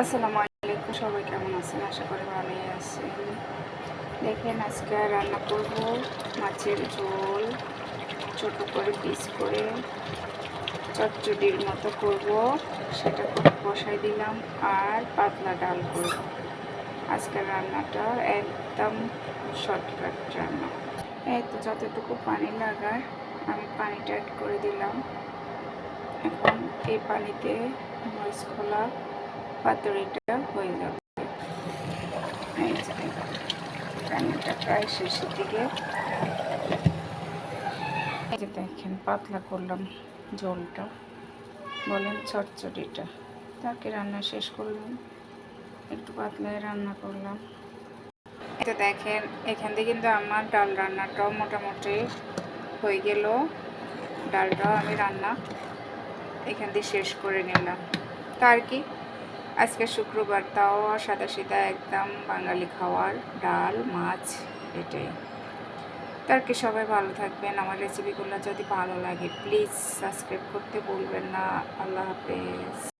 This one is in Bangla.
আসসালামু আলাইকুম, সবাই কেমন আছেন? আশা করি ভালোই আছেন। দেখেন আজকে রান্না করব মাছের ঝোল, ছোট করে পিস করে চচ্চড়ির মতো করব। সেটা করে বসাই দিলাম আর পাতলা ডাল করব। আজকের রান্নাটা একদম শর্টকাট রান্না। এই তো যতটুকু পানি লাগার, আমি পানিটা অ্যাড করে দিলাম। এখন এই পানিতে মরিচ খোলা পাতুরিটা হয়ে যাবে। রান্নাটা প্রায় শেষের দিকে। দেখেন, পাতলা করলাম ঝোলটা। বলেন চটচটিটা। তাকে রান্না শেষ করলাম। একটু পাতলায় রান্না করলাম। এটা দেখেন, এখান থেকে কিন্তু আমার ডাল রান্নাটাও মোটামুটি হয়ে গেল। ডালটাও আমি রান্না এখান দিয়ে শেষ করে নিলাম। তার কি? আজকে শুক্রবার, তাও সাদা সিধা একদম বাঙালি খাওয়ার ডাল, মাছ, এটাই। তার কি, সবাই ভালো থাকবেন। আমার রেসিপিগুলো যদি ভালো লাগে প্লিজ সাবস্ক্রাইব করতে বলবেন না। আল্লাহ হাফেজ।